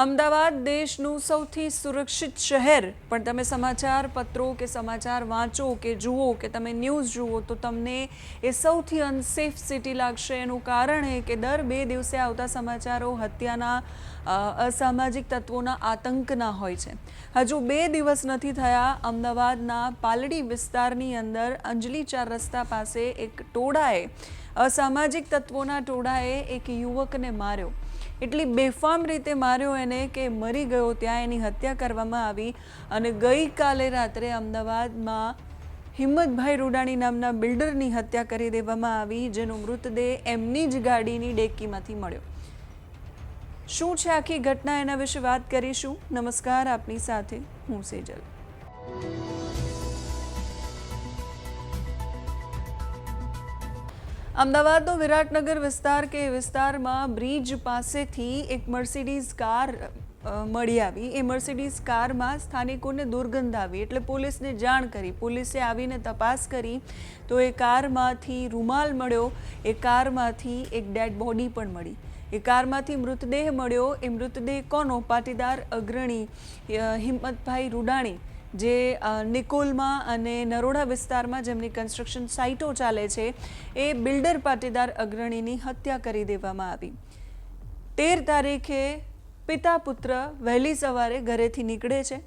અમદાવાદ દેશનું સૌથી સુરક્ષિત શહેર. પણ તમે સમાચાર પત્રો કે સમાચાર વાંચો કે જુઓ કે તમે ન્યૂઝ જુઓ તો તમને એ સૌથી અનસેફ સિટી લાગશે. એનું કારણ એ કે દર બે દિવસે આવતા સમાચારો હત્યાના અસામાજિક તત્વોના આતંકના હોય છે. હજુ બે દિવસ નથી થયા અમદાવાદના પાલડી વિસ્તારની અંદર અંજલી ચાર રસ્તા પાસે એક ટોળાએ અસામાજિક તત્વોના ટોળાએ એક યુવકને માર્યો. એટલી બેફામ રીતે માર્યો એને કે મરી ગયો ત્યાં એની હત્યા કરવામાં આવી અને ગઈકાલે રાત્રે અમદાવાદમાં હિંમતભાઈ રૂડાણી નામના બિલ્ડરની હત્યા કરી દેવામાં આવી, જેનો મૃતદેહ એમની જ ગાડીની ડેકીમાંથી મળ્યો. શું છે આખી ઘટના એના વિશે વાત કરીશું? નમસ્કાર, આપની સાથે હું સેજલ. અમદાવાદનો વિરાટનગર વિસ્તાર કે વિસ્તારમાં બ્રિજ પાસેથી એક મર્સિડીઝ કાર મળી આવી. એ મર્સિડીઝ કારમાં સ્થાનિકોને દુર્ગંધ આવી એટલે પોલીસને જાણ કરી. પોલીસે આવીને તપાસ કરી તો એ કારમાંથી રૂમાલ મળ્યો, એ કારમાંથી એક ડેડ બોડી પણ મળી. એ કારમાંથી મૃતદેહ મળ્યો. એ મૃતદેહ કોનો? પાટીદાર અગ્રણી હિંમતભાઈ રૂડાણી. જે નિકોલમાં અને નરોડા વિસ્તારમાં જેમની કન્સ્ટ્રક્શન સાઇટો ચાલે છે, એ બિલ્ડર પાટીદાર અગ્રણીની હત્યા કરી દેવામાં આવી. તેર તારીખે પિતા પુત્ર વહેલી સવારે ઘરેથી નીકળે છે.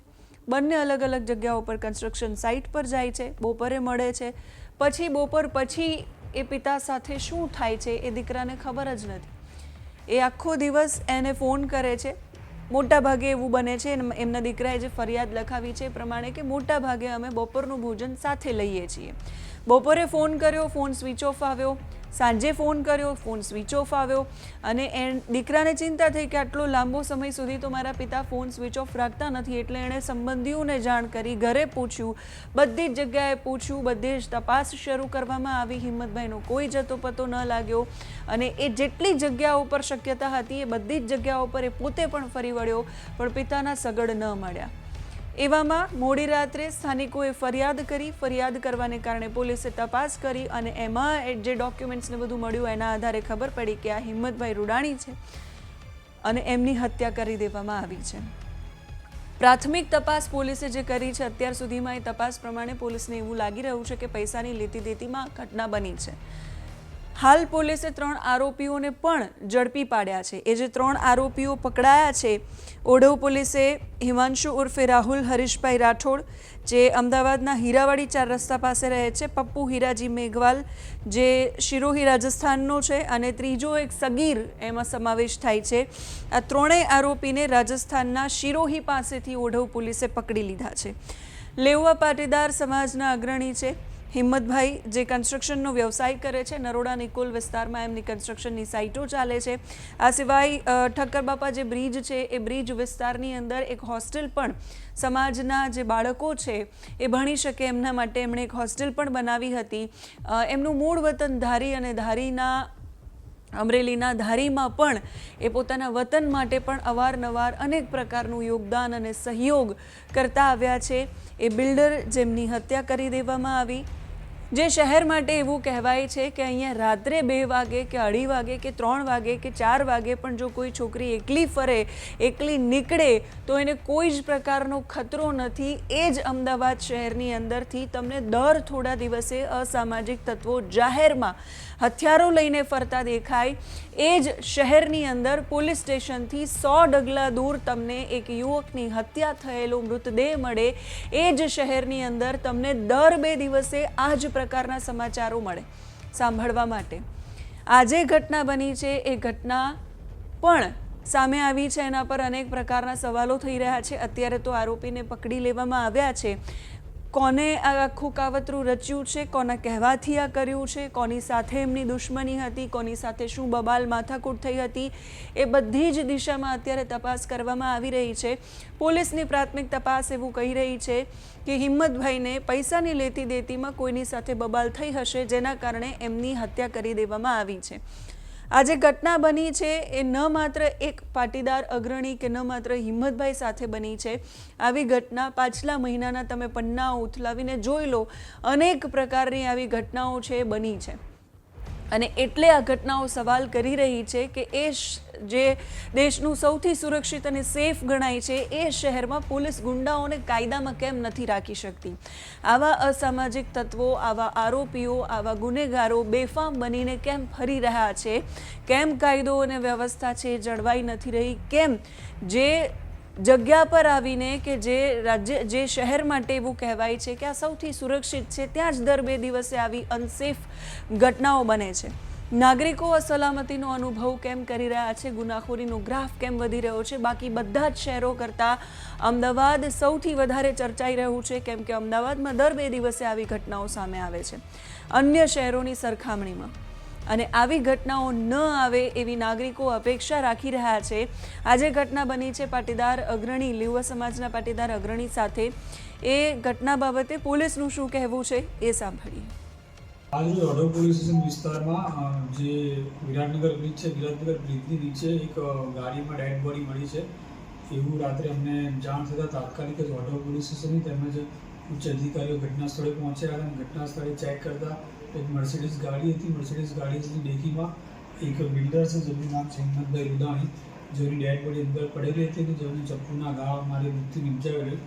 બંને અલગ અલગ જગ્યાઓ પર કન્સ્ટ્રક્શન સાઇટ પર જાય છે, બપોરે મળે છે. પછી બપોર પછી એ પિતા સાથે શું થાય છે એ દીકરાને ખબર જ નથી. એ આખો દિવસ એને ફોન કરે છે. મોટા ભાગે એવું બને છે એમના દીકરાએ જે ફરિયાદ લખાવી છે એ પ્રમાણે કે મોટા ભાગે અમે બપોરનું ભોજન સાથે લઈએ છીએ. બપોરે ફોન કર્યો, ફોન સ્વિચ ઓફ આવ્યો. સાંજે ફોન કર્યો, ફોન સ્વિચ ઓફ આવ્યો. અને એ દીકરાને ચિંતા થઈ કે આટલો લાંબો સમય સુધી તો મારા પિતા ફોન સ્વિચ ઓફ રાખતા નથી, એટલે એણે સંબંધીઓને જાણ કરી, ઘરે પૂછ્યું. બધી જ જગ્યાએ પૂછ્યું, બધે જ તપાસ શરૂ કરવામાં આવી. હિંમતભાઈનો કોઈ જતો પતો ન લાગ્યો. અને એ જેટલી જગ્યાઓ પર શક્યતા હતી, એ બધી જ જગ્યાઓ પર એ પોતે પણ ફરી વળ્યો, પણ પિતાના સગડ ન મળ્યા. એવામાં મોડી રાત્રે સ્થાનિકોએ ફરિયાદ કરી, ફરિયાદ કરવાને કારણે પોલીસે તપાસ કરી અને એમાં જે ડોક્યુમેન્ટ્સને બધું મળ્યું એના આધારે ખબર પડી કે આ હિંમતભાઈ રૂડાણી છે અને એમની હત્યા કરી દેવામાં આવી છે. પ્રાથમિક તપાસ પોલીસે જે કરી છે, અત્યાર સુધીમાં એ તપાસ પ્રમાણે પોલીસને એવું લાગી રહ્યું છે કે પૈસાની લેતી દેતીમાં ઘટના બની છે. હાલ પોલીસે ત્રણ આરોપીઓને પણ ઝડપી પાડ્યા છે. એ જે ત્રણ આરોપીઓ પકડાયા છે, ઓઢવ પોલીસે હિમાંશુ ઉર્ફે રાહુલ, હરીશભાઈ રાઠોડ, જે અમદાવાદના હીરાવાડી ચાર રસ્તા પાસે રહે છે, પપ્પુ હીરાજી મેઘવાલ, જે શિરોહી રાજસ્થાનનો છે અને ત્રીજો એક સગીર એમાં સમાવેશ થાય છે. આ ત્રણેય આરોપીને રાજસ્થાનના શિરોહી પાસેથી ઓઢવ પોલીસે પકડી લીધા છે. લેઉવા પાટીદાર સમાજના અગ્રણી છે. હિંમતભાઈ, જે કન્સ્ટ્રક્શનનો વ્યવસાય કરે છે, નરોડા નિકોલ વિસ્તારમાં એમની કન્સ્ટ્રક્શનની સાઇટો ચાલે છે. આ સિવાય ઠક્કર બાપા જે બ્રિજ છે, એ બ્રિજ વિસ્તારની અંદર એક હોસ્ટેલ પણ સમાજના જે બાળકો છે, એ ભણી શકે એમના માટે એમણે એક હોસ્ટેલ પણ બનાવી હતી. એમનું મૂળ વતન ધારી અને ધારીના, અમરેલીના ધારીમાં પણ એ પોતાના વતન માટે પણ અવારનવાર અનેક પ્રકારનું યોગદાન અને સહયોગ કરતા આવ્યા છે. એ બિલ્ડર જેમની હત્યા કરી દેવામાં આવી જે શહેર માટે એવું કહેવાય છે કે અહીંયા રાત્રે બે વાગે કે અઢી વાગે કે ત્રણ વાગે કે ચાર વાગે પણ જો કોઈ છોકરી એકલી ફરે, એકલી નીકળે, તો એને કોઈ જ પ્રકારનો ખતરો નથી. એ જ અમદાવાદ શહેરની અંદરથી તમને દર થોડા દિવસે અસામાજિક તત્વો જાહેરમાં હથિયારો લઈને ફરતા દેખાય. એ જ શહેરની અંદર પોલીસ સ્ટેશનથી સો ડગલા દૂર તમને એક યુવકની હત્યા થયેલો મૃતદેહ મળે. એ જ શહેરની અંદર તમને દર બે દિવસે આ જ પ્રકારના સમાચારો મળે સાંભળવા માટે. આજે ઘટના બની છે, એ ઘટના પણ સામે આવી છે એના પર અનેક પ્રકારના સવાલો થઈ રહ્યા છે. અત્યારે તો આરોપીને પકડી લેવામાં આવ્યા છે. કોને આ આખું કાવતરું રચ્યું છે, કોના કહેવાથી આ કર્યું છે, કોની સાથે એમની દુશ્મની હતી, કોની સાથે શું બબાલ માથાકૂટ થઈ હતી, એ બધી જ દિશામાં અત્યારે તપાસ કરવામાં આવી રહી છે. પોલીસની પ્રાથમિક તપાસ એવું કહી રહી છે કે હિંમતભાઈને પૈસાની લેતી દેતીમાં કોઈની સાથે બબાલ થઈ હશે, જેના કારણે એમની હત્યા કરી દેવામાં આવી છે. આ જે ઘટના બની છે એ ન માત્ર એક પાટીદાર અગ્રણી કે ન માત્ર હિંમતભાઈ સાથે બની છે. આવી ઘટના પાછલા મહિનાના તમે પન્નાઓ ઉથલાવીને જોઈ લો. અનેક પ્રકારની આવી ઘટનાઓ છે, બની છે. અને એટલે આ ઘટનાઓ સવાલ કરી રહી છે કે એ જે દેશનું સૌથી સુરક્ષિત અને સેફ ગણાય છે, એ શહેરમાં પોલીસ ગુંડાઓને કાયદામાં કેમ નથી રાખી શકતી? આવા અસામાજિક તત્વો, આવા આરોપીઓ, આવા ગુનેગારો બેફામ બનીને કેમ ફરી રહ્યા છે? કેમ કાયદો અને વ્યવસ્થા છે જળવાઈ નથી રહી? કેમ? જે જગ્યા પર આવીને કે જે રાજ્ય, જે શહેર માટે એવું કહેવાય છે કે આ સૌથી સુરક્ષિત છે, ત્યાં જ દર બે દિવસે આવી અનસેફ ઘટનાઓ બને છે. નાગરિકો અસલામતીનો અનુભવ કેમ કરી રહ્યા છે? ગુનાખોરીનો ગ્રાફ કેમ વધી રહ્યો છે? બાકી બધા જ શહેરો કરતાં અમદાવાદ સૌથી વધારે ચર્ચાઈ રહ્યું છે, કેમ કે અમદાવાદમાં દર બે દિવસે આવી ઘટનાઓ સામે આવે છે. અન્ય શહેરોની સરખામણીમાં. અને આવી ઘટનાઓ ન આવે એવી નાગરિકો અપેક્ષા રાખી રહ્યા છે. આજે ઘટના બની છે પાટીદાર અગ્રણી લીવ સમાજના પાટીદાર અગ્રણી સાથે. એ ઘટના બાબતે પોલીસનું શું કહેવું છે એ સાંભળીએ. આજે ઓઢવ પોલીસ સ્ટેશન વિસ્તારમાં જે વિરાટનગર બ્રિજ છે, વિરાટનગર બ્રિજની નીચે એક ગાડીમાં ડેડ બોડી મળી છે. એવું રાત્રે અમને જાણ થતાં તાત્કાલિક જ ઓઢવ પોલીસ સ્ટેશનની તેમજ ઉચ્ચ અધિકારીઓ ઘટના સ્થળે પહોંચ્યા હતા અને ઘટના સ્થળે ચેક કરતા એક મર્સિડીઝ ગાડી હતી. મર્સિડીઝ ગાડીની ડેકીમાં એક બિલ્ડર છે જેમનું નામ છે હિંમતભાઈ રૂડાણી જેની ડેડ બોડી અંદર પડેલી હતી અને જેમને ચપ્પુના ઘા મારે મૃત્યુ નિપજાવેલું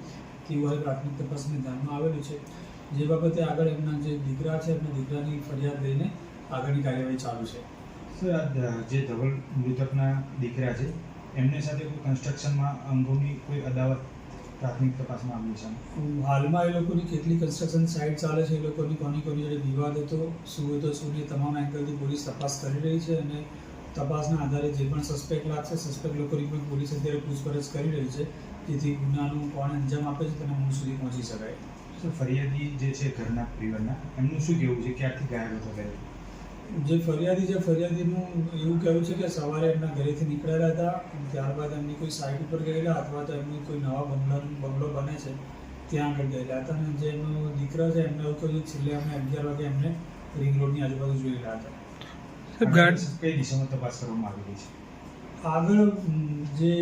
તેવું હવે પ્રાથમિક તપાસને ધ્યાનમાં આવેલું છે. જે બાબતે આગળ એમના જે દીકરા છે, એમના દીકરાની ફરિયાદ લઈને આગળની કાર્યવાહી ચાલુ છે. સર જે ધવલ મૃતકના દીકરા છે, એમની સાથે કોઈ કન્સ્ટ્રક્શનમાં અંગોની કોઈ અદાવત પ્રાથમિક તપાસમાં આવ્યું છે. હાલમાં એ લોકોની કેટલી કન્સ્ટ્રક્શન સાઇટ ચાલે છે એ લોકોની કોની કોની જોડે વિવાદ હતો શું હતો શું નહીં તમામ એંગલથી પોલીસ તપાસ કરી રહી છે અને તપાસના આધારે જે પણ સસ્પેક્ટ લાગશે સસ્પેક્ટ લોકોની પણ પોલીસ અત્યારે પૂછપરછ કરી રહી છે. જેથી ગુનાનું કોણ અંજામ આપે છે તેના મૂળ સુધી પહોંચી શકાય. સર ફરિયાદી જે છે ઘરના પરિવારના એમનું શું કહેવું છે? ક્યારથી ગાયબ હતો ઘરે જે ફરિયાદી છે ફરિયાદીનું એવું કહેવું છે કે સવારે એમના ઘરેથી નીકળેલા હતા ત્યારબાદ એમની કોઈ સાઇટ ઉપર ગયેલા અથવા તો એમની કોઈ નવા બંગલા બંગલો બને છે ત્યાં આગળ ગયેલા હતા. અને જે એમનો દીકરો છે એમને એવું કહ્યું છેલ્લે અમે અગિયાર વાગે એમને રિંગ રોડની આજુબાજુ જોયેલા હતા. કઈ દિશામાં તપાસ કરવામાં આવી રહી છે? આગળ જે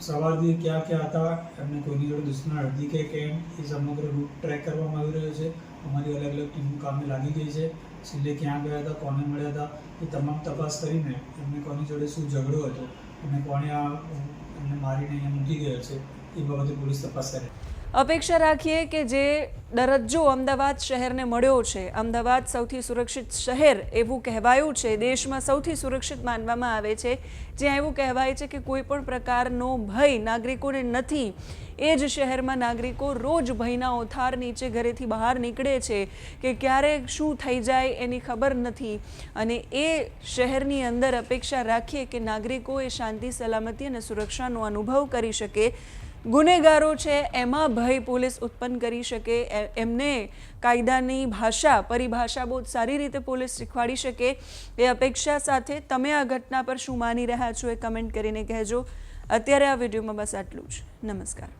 સવારથી ક્યાં ક્યાં હતા એમને કોઈની જોડે દુશ્મન હતી કે કેમ એ સમગ્ર રૂટ ટ્રેક કરવામાં આવી રહ્યો છે. અમારી અલગ અલગ ટીમો કામે લાગી ગઈ છે. છેલ્લે ક્યાં ગયા હતા, કોને મળ્યા હતા, એ તમામ તપાસ કરીને એમને કોની જોડે શું ઝઘડો હતો અને કોણે આ, એમને મારીને અહીંયા મૂકી ગયો છે, એ બાબતે પોલીસ તપાસ કરે. અપેક્ષા રાખીએ કે જે દરજ્જો અમદાવાદ શહેરને મળ્યો છે, અમદાવાદ સૌથી સુરક્ષિત શહેર એવું કહેવાયું છે, દેશમાં સૌથી સુરક્ષિત માનવામાં આવે છે. જ્યાં એવું કહેવાય છે કે કોઈ પણ પ્રકારનો ભય નાગરિકોને નથી. એ જ શહેરમાં નાગરિકો રોજ ભયના ઓથાર નીચે ઘરેથી બહાર નીકળે છે કે ક્યારે શું થઈ જાય એની ખબર નથી. અને એ શહેરની અંદર અપેક્ષા રાખીએ કે નાગરિકો એ શાંતિ, સલામતી અને સુરક્ષાનો અનુભવ કરી શકે. ગુનેગારો છે, એમાં ભય પોલીસ ઉત્પન્ન કરી શકે એમને કાયદાની ભાષા, પરિભાષા બહુ સારી રીતે પોલીસ શીખવાડી શકે. એ અપેક્ષા સાથે તમે આ ઘટના પર શું માની રહ્યા છો એ કમેન્ટ કરીને કહેજો. અત્યારે આ વિડીયોમાં બસ આટલું જ. નમસ્કાર.